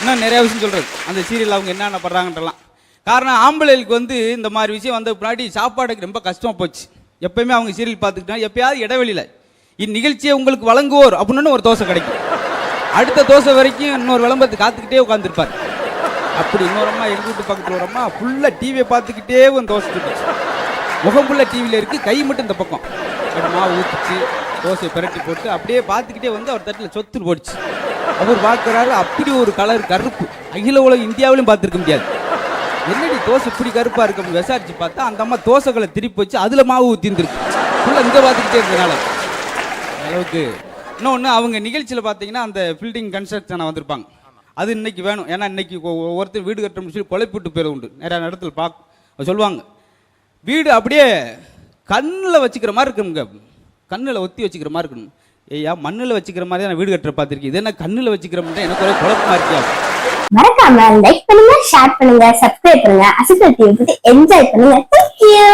இன்னும் நிறைய விஷயம் சொல்கிறது அந்த சீரியல் அவங்க என்னென்ன படுறாங்கன்றலாம் காரணம் ஆம்பளைகளுக்கு வந்து இந்த மாதிரி விஷயம் வந்த பின்னாடி சாப்பாடுக்கு ரொம்ப கஷ்டமாக போச்சு. எப்பயுமே அவங்க சீரியல் பார்த்துக்கிட்டா எப்பயாவது இடைவெளியில் இந்நிகழ்ச்சியை உங்களுக்கு வழங்குவோர் அப்படின்னு ஒரு தோசை கிடைக்கும். அடுத்த தோசை வரைக்கும் இன்னொரு விளம்பரத்தை காத்துக்கிட்டே உட்காந்துருப்பார் அப்படி இன்னொரு அம்மா எங்கள் வீட்டு பக்கத்தில் ஒரு அம்மா ஃபுல்லாக டிவியை பார்த்துக்கிட்டே வந்து தோசை சுட்டுச்சு. முகம் ஃபுல்லாக டிவியில் இருக்குது கை மட்டும் இந்த பக்கம். மாவு ஊற்றிச்சு தோசையை பிரட்டி போட்டு அப்படியே பார்த்துக்கிட்டே வந்து அவர் தட்டில் சொத்து போடுச்சு அவர் பார்க்குறாரு அப்படி ஒரு கலர் கருப்பு. அகில உலக இந்தியாவிலும் பார்த்துருக்க முடியாது. என்னடி தோசை இப்படி கருப்பாக இருக்கு அப்படின்னு விசாரிச்சு பார்த்தா அந்த அம்மா தோசைகளை திருப்பி வச்சு அதில் மாவு ஊற்றி ஃபுல்லாக இங்கே பார்த்துக்கிட்டே இருந்தனால அளவுக்கு. இன்னொன்று அவங்க நிகழ்ச்சியில் பார்த்தீங்கன்னா அந்த பில்டிங் கன்ஸ்ட்ரக்ஷனை வந்திருப்பாங்க. அது இன்னைக்கு வேணும். ஏன்னா இன்னைக்கு ஒவ்வொருத்தர் வீடு கட்டணும்னு சொல்லி கொலைப்பிட்டு பேர் உண்டு. நிறைய இடத்துல பார்க்க சொல்லுவாங்க. வீடு அப்படியே கண்ணில் வச்சுக்கிற மாதிரி இருக்கணுங்க கண்ணில் ஒத்தி வச்சுக்கிற மாதிரி இருக்கணும். ஐயா மண்ணில் வச்சுக்கிற மாதிரி நான் வீடு கட்டுற பார்த்துருக்கேன். இது என்ன கண்ணில் வச்சுக்கிற மாதிரி எனக்கு ஒரு குழப்பமா இருக்கியா மறக்காம லைக் பண்ணுங்க ஷேர் பண்ணுங்க சப்ஸ்கிரைப் பண்ணுங்க. அசிஸ்டன்ட் டிவி என்ஜாய் பண்ணுங்க. Thank you